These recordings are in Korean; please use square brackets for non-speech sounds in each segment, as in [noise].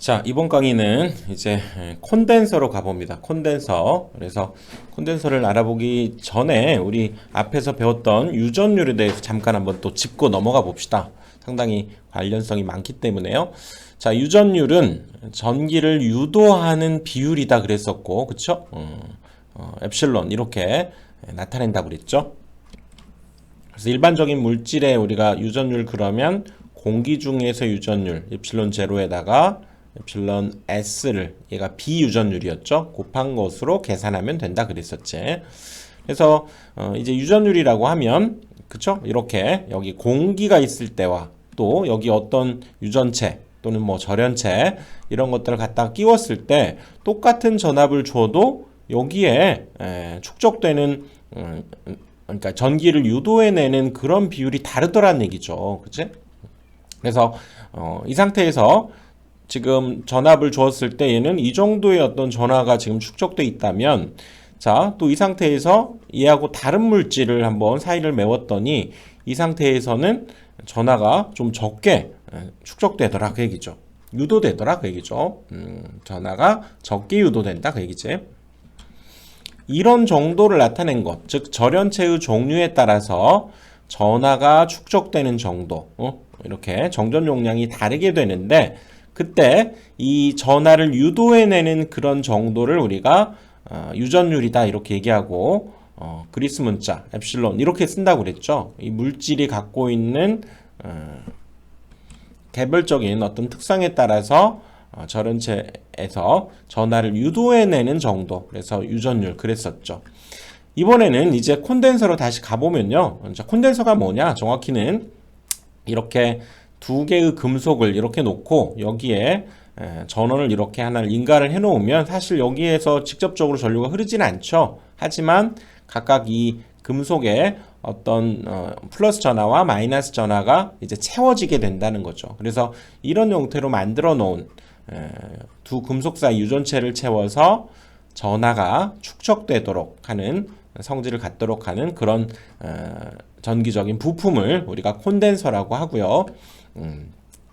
자, 이번 강의는 이제 콘덴서로 가봅니다. 콘덴서. 그래서 콘덴서를 알아보기 전에 우리 앞에서 배웠던 유전율에 대해서 잠깐 한번 또 짚고 넘어가 봅시다. 상당히 관련성이 많기 때문에요. 자, 유전율은 전기를 유도하는 비율이다 그랬었고, 그쵸? 어, 어, 엡실론 이렇게 나타낸다고 그랬죠. 그래서 일반적인 물질에 우리가 유전율 그러면 공기 중에서 유전율 엡실론 제로에다가 엡실론 s를 얘가 비유전율이었죠. 곱한 것으로 계산하면 된다 그랬었지. 그래서 어 이제 유전율이라고 하면 그쵸? 이렇게 여기 공기가 있을 때와 또 여기 어떤 유전체 또는 뭐 절연체 이런 것들을 갖다가 끼웠을 때 똑같은 전압을 줘도 여기에 에, 축적되는 음, 그러니까 전기를 유도해내는 그런 비율이 다르더란 얘기죠. 그치? 그래서 어, 이 상태에서 지금 전압을 주었을 때 얘는 이 정도의 어떤 전화가 지금 축적돼 있다면 자, 또 이 상태에서 얘하고 다른 물질을 한번 사이를 메웠더니 이 상태에서는 전화가 좀 적게 축적되더라 그 얘기죠. 유도되더라 그 얘기죠. 음, 전화가 적게 유도된다 그 얘기지. 이런 정도를 나타낸 것, 즉 절연체의 종류에 따라서 전화가 축적되는 정도, 어? 이렇게 정전 용량이 다르게 되는데 그때 이 전하를 유도해내는 그런 정도를 우리가 어, 유전율이다 이렇게 얘기하고 어, 그리스 문자 엡실론 이렇게 쓴다고 그랬죠. 이 물질이 갖고 있는 어, 개별적인 어떤 특성에 따라서 어, 절연체에서 전하를 유도해내는 정도 그래서 유전율 그랬었죠. 이번에는 이제 콘덴서로 다시 가보면요. 콘덴서가 뭐냐? 정확히는 이렇게 두 개의 금속을 이렇게 놓고 여기에 전원을 이렇게 하나를 인가를 해 놓으면 사실 여기에서 직접적으로 전류가 흐르지는 않죠. 하지만 각각 이 금속에 어떤 어, 플러스 전하와 마이너스 전하가 이제 채워지게 된다는 거죠. 그래서 이런 형태로 만들어 놓은 에, 두 금속 사이 유전체를 채워서 전하가 축적되도록 하는 성질을 갖도록 하는 그런 어, 전기적인 부품을 우리가 콘덴서라고 하고요. 음,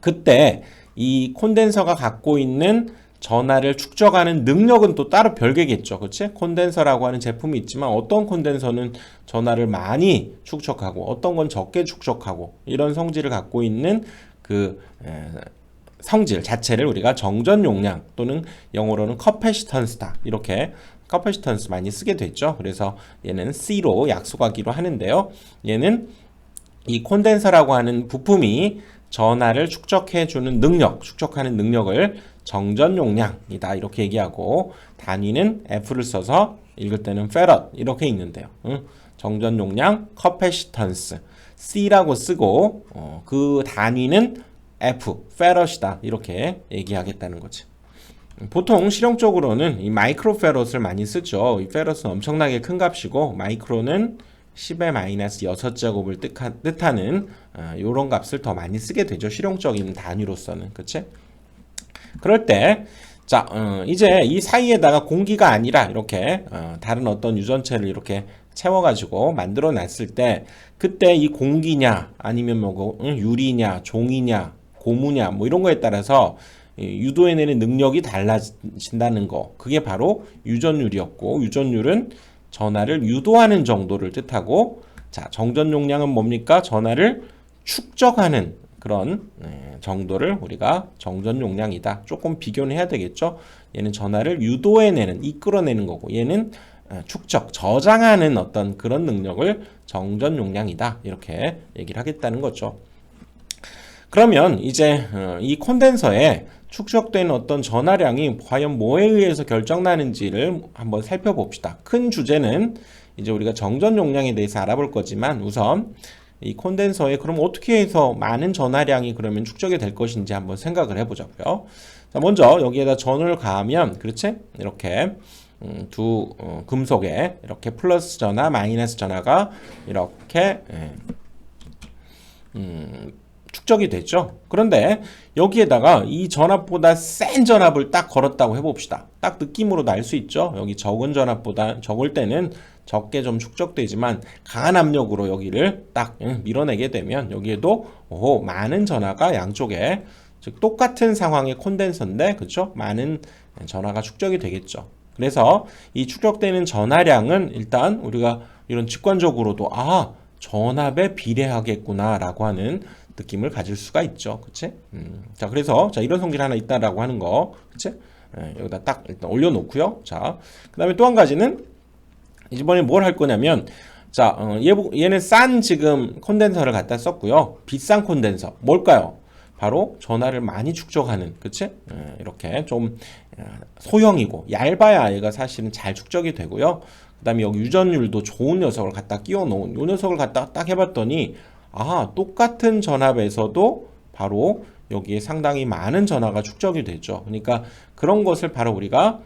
그때 이 콘덴서가 갖고 있는 전하를 축적하는 능력은 또 따로 별개겠죠. 그렇지? 콘덴서라고 하는 제품이 있지만 어떤 콘덴서는 전하를 많이 축적하고 어떤 건 적게 축적하고 이런 성질을 갖고 있는 그 에, 성질 자체를 우리가 정전 용량 또는 영어로는 커패시턴스다 이렇게 커패시턴스 많이 쓰게 됐죠. 그래서 얘는 C로 약속하기로 하는데요. 얘는 이 콘덴서라고 하는 부품이 전하를 축적해 주는 능력, 축적하는 능력을 정전 용량이다 이렇게 얘기하고 단위는 F를 써서 읽을 때는 페럿 이렇게 읽는데요. 응? 정전 용량 커패시턴스 C라고 쓰고 어, 그 단위는 F 페럿이다 이렇게 얘기하겠다는 거지. 보통 실용적으로는 이 마이크로 페럿을 많이 쓰죠. 이 페럿은 엄청나게 큰 값이고 마이크로는 10의 마이너스 6제곱을 뜻하 는 이런 어, 값을 더 많이 쓰게 되죠. 실용적인 단위로서는. 그치? 그럴 때, 자, 어, 이제 이 사이에다가 공기가 아니라 이렇게 어, 다른 어떤 유전체를 이렇게 채워가지고 만들어 놨을 때, 그때 이 공기냐, 아니면 뭐, 응, 유리냐, 종이냐, 고무냐, 뭐 이런 거에 따라서 유도해내는 능력이 달라진다는 거. 그게 바로 유전율이었고, 유전율은 전하를 유도하는 정도를 뜻하고 자 정전 용량은 뭡니까? 전하를 축적하는 그런 네, 정도를 우리가 정전 용량이다. 조금 비교는 해야 되겠죠. 얘는 전하를 유도해내는 이끌어내는 거고 얘는 어, 축적 저장하는 어떤 그런 능력을 정전 용량이다. 이렇게 얘기를 하겠다는 거죠. 그러면 이제 어, 이 콘덴서에 축적된 어떤 전하량이 과연 뭐에 의해서 결정나는지를 한번 살펴봅시다. 큰 주제는 이제 우리가 정전 용량에 대해서 알아볼 거지만 우선 이 콘덴서에 그럼 어떻게 해서 많은 전하량이 그러면 축적이 될 것인지 한번 생각을 해보자고요. 자, 먼저 여기에다 전을 가하면 그렇지? 이렇게 음, 두 어, 금속에 이렇게 플러스 전하, 마이너스 전하가 이렇게 예, 음, 축적이 됐죠. 그런데 여기에다가 이 전압보다 센 전압을 딱 걸었다고 해봅시다. 딱 느낌으로도 알 수 있죠. 여기 적은 전압보다 적을 때는 적게 좀 축적되지만 강한 압력으로 여기를 딱 밀어내게 되면 여기에도 오, 많은 전하가 양쪽에 즉 똑같은 상황의 콘덴서인데 그렇죠? 많은 전하가 축적이 되겠죠. 그래서 이 축적되는 전하량은 일단 우리가 이런 직관적으로도 아 전압에 비례하겠구나라고 하는 느낌을 가질 수가 있죠. 그치? 음, 자, 그래서, 자, 이런 성질 하나 있다라고 하는 거. 그치? 예, 여기다 딱 일단 올려놓고요. 자, 그 다음에 또 한 가지는 이번에 뭘 할 거냐면, 자, 어, 얘, 얘는 싼 지금 콘덴서를 갖다 썼고요. 비싼 콘덴서. 뭘까요? 바로 전화를 많이 축적하는, 그치? 예, 이렇게 좀 어, 소형이고, 얇아야 얘가 사실은 잘 축적이 되고요. 그 다음에 여기 유전율도 좋은 녀석을 갖다 끼워 놓은, 요 녀석을 갖다 딱 해봤더니, 아, 똑같은 전압에서도 바로 여기에 상당히 많은 전화가 축적이 되죠. 그러니까 그런 것을 바로 우리가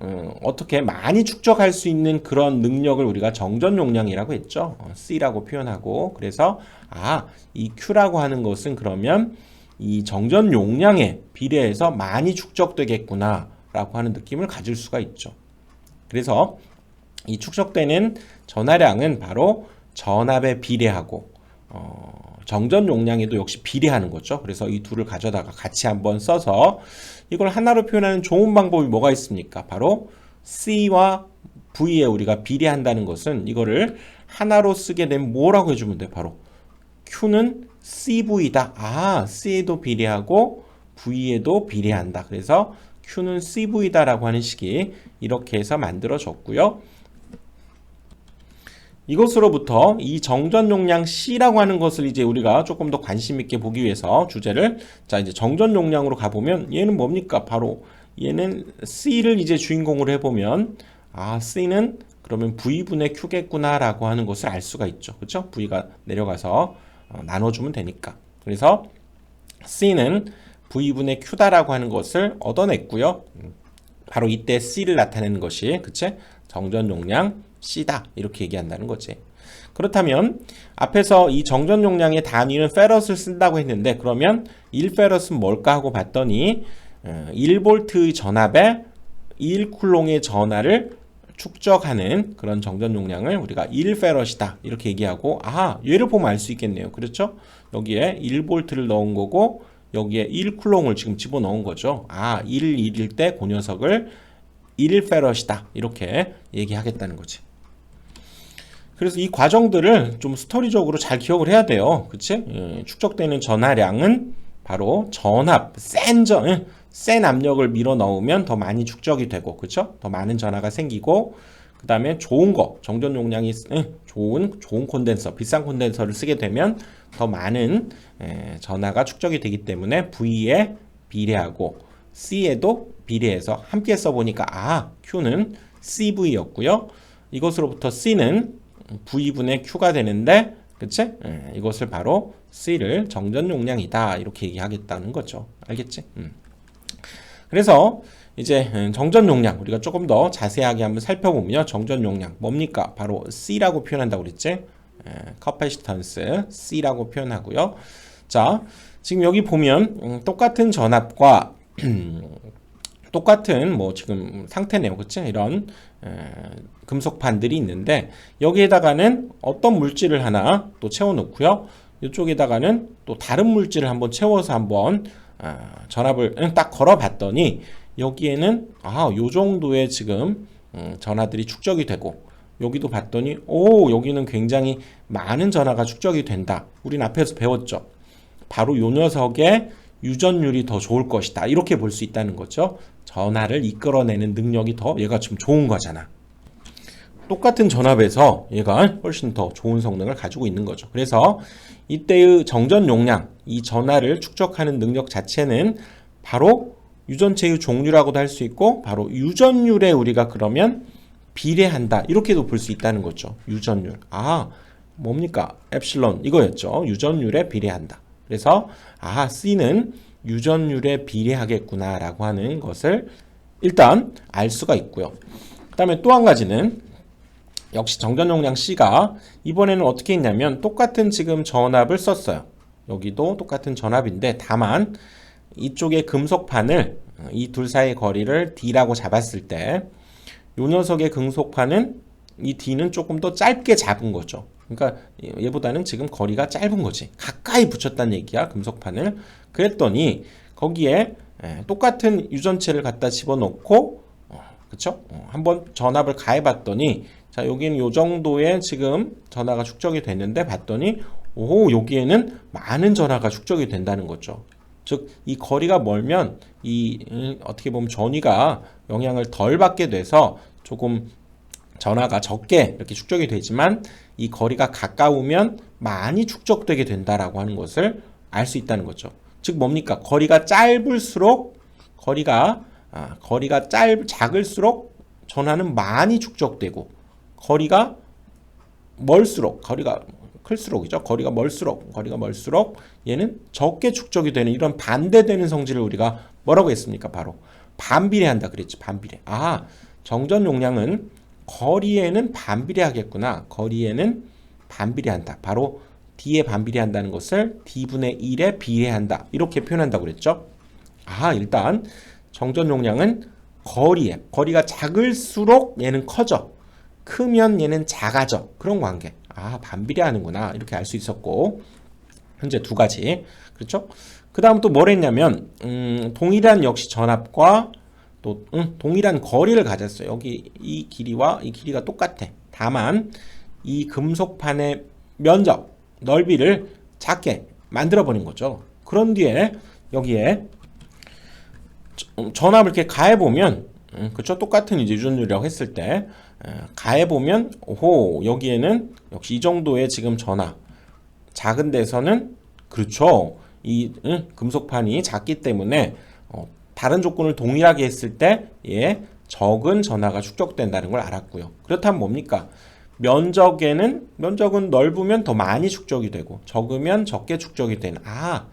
어, 어떻게 많이 축적할 수 있는 그런 능력을 우리가 정전 용량이라고 했죠. 어, C라고 표현하고 그래서 아, 이 Q라고 하는 것은 그러면 이 정전 용량에 비례해서 많이 축적되겠구나라고 하는 느낌을 가질 수가 있죠. 그래서 이 축적되는 전하량은 바로 전압에 비례하고 어, 정전 용량에도 역시 비례하는 거죠. 그래서 이 둘을 가져다가 같이 한번 써서 이걸 하나로 표현하는 좋은 방법이 뭐가 있습니까? 바로 C와 V에 우리가 비례한다는 것은 이거를 하나로 쓰게 되면 뭐라고 해주면 돼? 바로 Q는 CV다. 아, C에도 비례하고 V에도 비례한다. 그래서 Q는 CV다라고 하는 식이 이렇게 해서 만들어졌고요. 이것으로부터 이 정전 용량 C라고 하는 것을 이제 우리가 조금 더 관심 있게 보기 위해서 주제를 자 이제 정전 용량으로 가보면 얘는 뭡니까? 바로 얘는 C를 이제 주인공으로 해보면 아 C는 그러면 V분의 Q겠구나 라고 하는 것을 알 수가 있죠. 그렇죠? V가 내려가서 어, 나눠주면 되니까. 그래서 C는 V분의 Q다라고 하는 것을 얻어냈고요. 음, 바로 이때 C를 나타내는 것이 그치? 정전 용량 C다. 이렇게 얘기한다는 거지. 그렇다면 앞에서 이 정전 용량의 단위는 페럿을 쓴다고 했는데 그러면 1페럿은 뭘까 하고 봤더니 1볼트의 어, 전압에 1쿨롱의 전하를 축적하는 그런 정전 용량을 우리가 1페럿이다. 이렇게 얘기하고 아 얘를 보면 알 수 있겠네요. 그렇죠? 여기에 1볼트를 넣은 거고 여기에 1쿨롱을 지금 집어넣은 거죠. 아 1, 1일 때 그 녀석을 1페럿이다. 이렇게 얘기하겠다는 거지 그래서 이 과정들을 좀 스토리적으로 잘 기억을 해야 돼요. 그치? 예, 축적되는 전하량은 바로 전압, 센 전, 예, 센 압력을 밀어 넣으면 더 많이 축적이 되고, 그쵸? 더 많은 전하가 생기고, 그 다음에 좋은 거, 정전 용량이 예, 좋은, 좋은 콘덴서, 비싼 콘덴서를 쓰게 되면 더 많은 예, 전하가 축적이 되기 때문에 V에 비례하고 C에도 비례해서 함께 써보니까, 아, Q는 CV였고요. 이것으로부터 C는 V분의 Q가 되는데 그치? 예, 이것을 바로 C를 정전 용량이다 이렇게 얘기하겠다는 거죠. 알겠지? 음. 그래서 이제 음, 정전 용량 우리가 조금 더 자세하게 한번 살펴보면 정전 용량 뭡니까? 바로 C라고 표현한다고 그랬지? 예, 커패시턴스 C라고 표현하고요. 자, 지금 여기 보면 음, 똑같은 전압과 [clears throat] 똑같은 뭐 지금 상태네요. 그치? 이런 에, 금속판들이 있는데 여기에다가는 어떤 물질을 하나 또 채워 놓고요. 이쪽에다가는 또 다른 물질을 한번 채워서 한번 아, 전압을 딱 걸어 봤더니 여기에는 아, 요 정도의 지금 음, 전하들이 축적이 되고 여기도 봤더니 오, 여기는 굉장히 많은 전하가 축적이 된다. 우린 앞에서 배웠죠. 바로 요 녀석의 유전율이 더 좋을 것이다. 이렇게 볼 수 있다는 거죠. 전하를 이끌어내는 능력이 더 얘가 좀 좋은 거잖아. 똑같은 전압에서 얘가 훨씬 더 좋은 성능을 가지고 있는 거죠. 그래서 이때의 정전 용량, 이 전하를 축적하는 능력 자체는 바로 유전체의 종류라고도 할 수 있고 바로 유전율에 우리가 그러면 비례한다. 이렇게도 볼 수 있다는 거죠. 유전율. 아, 뭡니까? 엡실론 이거였죠. 유전율에 비례한다. 그래서 아, C는 유전율에 비례하겠구나라고 하는 것을 일단 알 수가 있고요. 그다음에 또 한 가지는 역시 정전 용량 C가 이번에는 어떻게 했냐면 똑같은 지금 전압을 썼어요. 여기도 똑같은 전압인데 다만 이쪽의 금속판을 이 둘 사이의 거리를 D라고 잡았을 때 이 녀석의 금속판은 이 D는 조금 더 짧게 잡은 거죠. 그러니까 얘보다는 지금 거리가 짧은 거지. 가까이 붙였다는 얘기야, 금속판을. 그랬더니 거기에 예, 똑같은 유전체를 갖다 집어넣고 어, 그쵸? 어, 한번 전압을 가해봤더니 자 여기는 요 정도의 지금 전하가 축적이 됐는데 봤더니 오 여기에는 많은 전하가 축적이 된다는 거죠. 즉 이 거리가 멀면 이 음, 어떻게 보면 전위가 영향을 덜 받게 돼서 조금 전하가 적게 이렇게 축적이 되지만 이 거리가 가까우면 많이 축적되게 된다라고 하는 것을 알 수 있다는 거죠. 즉 뭡니까? 거리가 짧을수록 거리가 아, 거리가 짧 작을수록 전하는 많이 축적되고 거리가 멀수록 거리가 클수록이죠. 거리가 멀수록 거리가 멀수록 얘는 적게 축적이 되는 이런 반대되는 성질을 우리가 뭐라고 했습니까? 바로 반비례한다 그랬지. 반비례. 아, 정전 용량은 거리에는 반비례하겠구나. 거리에는 반비례한다. 바로 D에 반비례한다는 것을 D분의 1에 비례한다. 이렇게 표현한다고 그랬죠. 아, 일단 정전 용량은 거리에 거리가 작을수록 얘는 커져. 크면 얘는 작아져. 그런 관계. 아, 반비례하는구나. 이렇게 알 수 있었고. 현재 두 가지. 그렇죠? 그 다음 또 뭘 했냐면, 음, 동일한 역시 전압과 또, 음, 동일한 거리를 가졌어요. 여기 이 길이와 이 길이가 똑같아. 다만, 이 금속판의 면적, 넓이를 작게 만들어 버린 거죠. 그런 뒤에 여기에 음, 전압을 이렇게 가해 보면, 음, 그쵸? 똑같은 이제 유전율이라고 했을 때, 가해 보면 오호 여기에는 역시 이 정도의 지금 전압 작은 데서는 그렇죠 이 응, 금속판이 작기 때문에 어, 다른 조건을 동일하게 했을 때 예, 적은 전하가 축적된다는 걸 알았고요 그렇다면 뭡니까 면적에는 면적은 넓으면 더 많이 축적이 되고 적으면 적게 축적이 되는 아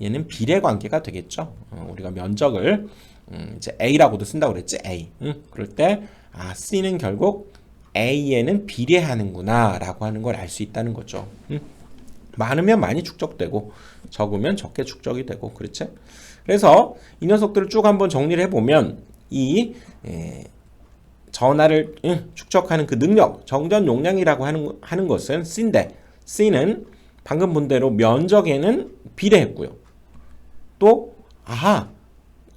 얘는 비례 관계가 되겠죠 어, 우리가 면적을 음, 이제 A라고도 쓴다고 그랬지 A 응? 그럴 때 아, C는 결국 A에는 비례하는구나 라고 하는 걸 알 수 있다는 거죠. 음? 많으면 많이 축적되고 적으면 적게 축적이 되고 그렇지? 그래서 이 녀석들을 쭉 한번 정리를 해보면 이 에, 전하를 응, 축적하는 그 능력, 정전 용량이라고 하는, 하는 것은 C인데 C는 방금 본 대로 면적에는 비례했고요. 또 아하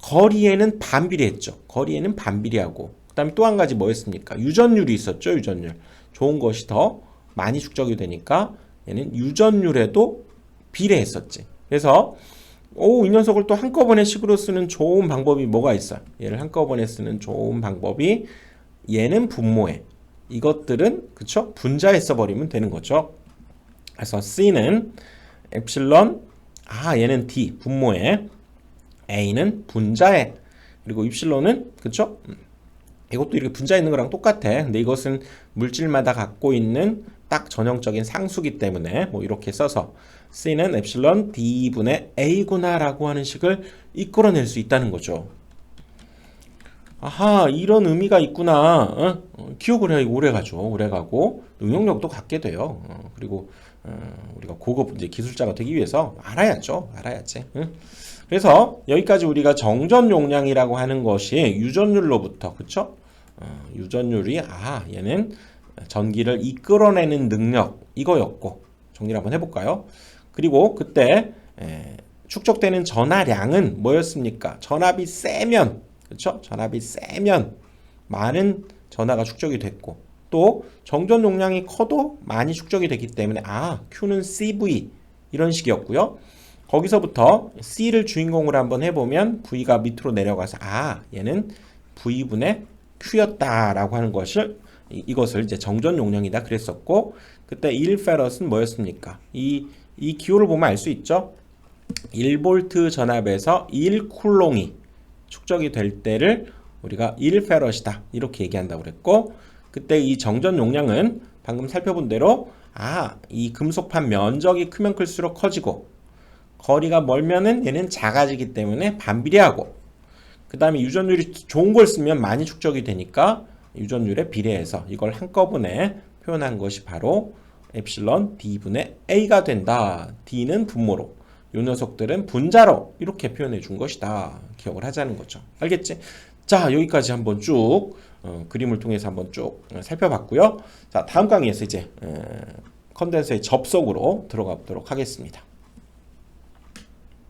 거리에는 반비례했죠. 거리에는 반비례하고 그 다음에 또 한 가지 뭐였습니까? 유전율이 있었죠. 유전율. 좋은 것이 더 많이 축적이 되니까 얘는 유전율에도 비례했었지. 그래서 오, 이 녀석을 또 한꺼번에 식으로 쓰는 좋은 방법이 뭐가 있어요? 얘를 한꺼번에 쓰는 좋은 방법이 얘는 분모에 이것들은 그쵸? 분자에 써버리면 되는 거죠. 그래서 C는 엡실론 아 얘는 D 분모에 A는 분자에 그리고 입실론은 그쵸? 이것도 이렇게 분자 있는 거랑 똑같아. 근데 이것은 물질마다 갖고 있는 딱 전형적인 상수기 때문에 뭐 이렇게 써서 C는 엡실론 D분의 A구나라고 하는 식을 이끌어낼 수 있다는 거죠. 아하 이런 의미가 있구나. 어? 어 기억을 해 오래 가죠. 오래 가고 응용력도 갖게 돼요. 어, 그리고 어, 우리가 고급 이제 기술자가 되기 위해서 알아야죠. 알아야지. 응? 그래서 여기까지 우리가 정전 용량이라고 하는 것이 유전율로부터 그쵸? 어, 유전율이 아 얘는 전기를 이끌어내는 능력 이거였고 정리를 한번 해볼까요? 그리고 그때 에, 축적되는 전하량은 뭐였습니까? 전압이 세면 그렇죠? 전압이 세면 많은 전하가 축적이 됐고 또 정전 용량이 커도 많이 축적이 되기 때문에 아 Q는 CV 이런 식이었고요. 거기서부터 C를 주인공으로 한번 해보면 V가 밑으로 내려가서 아 얘는 V분의 Q였다라고 하는 것을 이것을 이제 정전 용량이다 그랬었고 그때 1페럿은 뭐였습니까? 이, 이 기호를 보면 알 수 있죠? 1볼트 전압에서 1쿨롱이 축적이 될 때를 우리가 1페럿이다 이렇게 얘기한다고 그랬고 그때 이 정전 용량은 방금 살펴본 대로 아 이 금속판 면적이 크면 클수록 커지고 거리가 멀면은 얘는 작아지기 때문에 반비례하고 그 다음에 유전율이 좋은 걸 쓰면 많이 축적이 되니까 유전율에 비례해서 이걸 한꺼번에 표현한 것이 바로 엡실론 D분의 A가 된다. D는 분모로 이 녀석들은 분자로 이렇게 표현해 준 것이다. 기억을 하자는 거죠. 알겠지? 자 여기까지 한번 쭉 어, 그림을 통해서 한번 쭉 살펴봤고요. 자 다음 강의에서 이제 어, 컨덴서의 접속으로 들어가 보도록 하겠습니다.